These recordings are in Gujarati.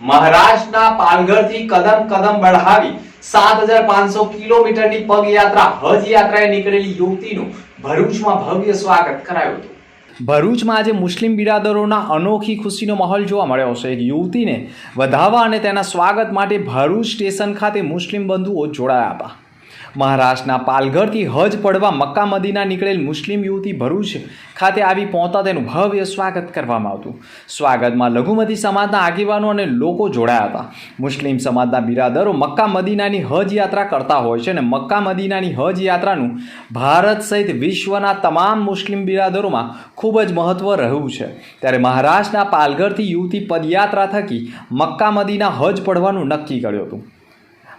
મહારાષ્ટ્રના પાલઘરથી કદમ કદમ બઢાવી સાત હજાર પાંચસો કિલોમીટરની પગયાત્રા હજ યાત્રાએ નીકળેલી યુવતીનું ભરૂચમાં ભવ્ય સ્વાગત કરાયું હતું. ભરૂચમાં આજે મુસ્લિમ બિરાદરોના અનોખી ખુશીનો માહોલ જોવા મળ્યો છે. એક યુવતીને વધાવવા અને તેના સ્વાગત માટે ભરૂચ સ્ટેશન ખાતે મુસ્લિમ બંધુઓ જોડાયા હતા. મહારાષ્ટ્રના પાલઘરથી હજ પડવા મક્કા મદીના નીકળેલ મુસ્લિમ યુવતી ભરૂચ ખાતે આવી પહોંચતા તેનું ભવ્ય સ્વાગત કરવામાં આવતું. સ્વાગતમાં લઘુમતી સમાજના આગેવાનો અને લોકો જોડાયા હતા. મુસ્લિમ સમાજના બિરાદરો મક્કા મદીનાની હજ યાત્રા કરતા હોય છે અને મક્કા મદીનાની હજ યાત્રાનું ભારત સહિત વિશ્વના તમામ મુસ્લિમ બિરાદરોમાં ખૂબ જ મહત્ત્વ રહ્યું છે. ત્યારે મહારાષ્ટ્રના પાલઘરથી યુવતી પદયાત્રા થકી મક્કા મદીના હજ પડવાનું નક્કી કર્યું હતું.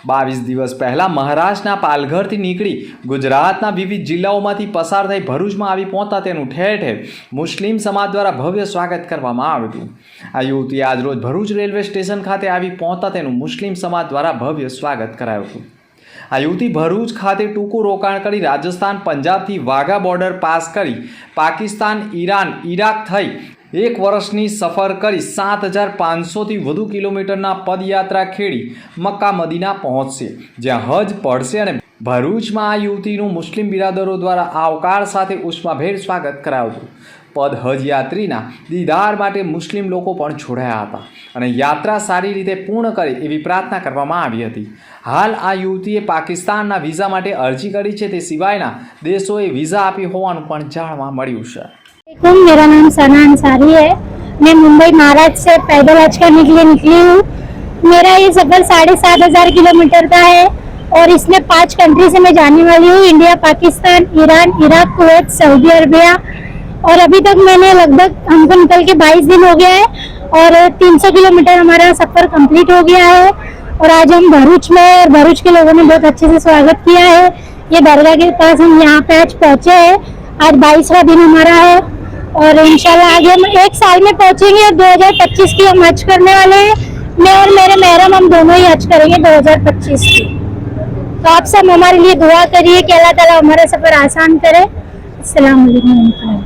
બાવીસ દિવસ પહેલાં મહારાષ્ટ્રના પાલઘરથી નીકળી ગુજરાતના વિવિધ જિલ્લાઓમાંથી પસાર થઈ ભરૂચમાં આવી પહોંચતા તેનું ઠેર ઠેર મુસ્લિમ સમાજ દ્વારા ભવ્ય સ્વાગત કરવામાં આવ્યું હતું. આ યુવતી આજરોજ ભરૂચ રેલવે સ્ટેશન ખાતે આવી પહોંચતા તેનું મુસ્લિમ સમાજ દ્વારા ભવ્ય સ્વાગત કરાયું હતું. આ યુવતી ભરૂચ ખાતે ટૂંકું રોકાણ કરી રાજસ્થાન, પંજાબથી વાઘા બોર્ડર પાસ કરી પાકિસ્તાન, ઈરાન, ઈરાક થઈ એક વર્ષની સફર કરી સાત હજાર પાંચસોથી વધુ કિલોમીટરના પદયાત્રા ખેડી મક્કા મદીના પહોંચશે, જ્યાં હજ પડશે અને ભરૂચમાં આ યુવતીનું મુસ્લિમ બિરાદરો દ્વારા આવકાર સાથે ઉષ્માભેર સ્વાગત કરાયું હતું પદ હજયાત્રીના દીદાર માટે મુસ્લિમ લોકો પણ જોડાયા હતા અને યાત્રા સારી રીતે પૂર્ણ કરે એવી પ્રાર્થના કરવામાં આવી હતી. હાલ આ યુવતીએ પાકિસ્તાનના વિઝા માટે અરજી કરી છે, તે સિવાયના દેશોએ વિઝા આપી હોવાનું પણ જાણવા મળ્યું છે. वालेकुम मेरा नाम सना अंसारी है। मैं मुंबई महाराष्ट्र से पैदल हज करने के लिए निकली हूँ। मेरा ये सफ़र साढ़े सात हज़ार किलोमीटर का है और इसमें पाँच कंट्री से मैं जाने वाली हूँ, India, Pakistan, Iran, Iraq, Kuwait, Saudi Arabia. और अभी तक मैंने लगभग हमको निकल के 22 दिन हो गया है और 300 किलोमीटर हमारा सफ़र कंप्लीट हो गया है। और आज हम भरूच में और भरूच के लोगों ने बहुत अच्छे से स्वागत किया है। ये दरगाह के पास हम यहाँ पे आज पहुँचे हैं। आज बाईसवा दिन हमारा है। और इंशाल्लाह आगे हम एक साल में पहुँचेंगे और 2025 की हम हज करने वाले हैं। मैं और मेरे महरम, हम दोनों ही हज करेंगे 2025 की। तो आप सब हमारे लिए दुआ करिए कि अल्लाह ताला हमारा सफ़र आसान करे। वालेकुम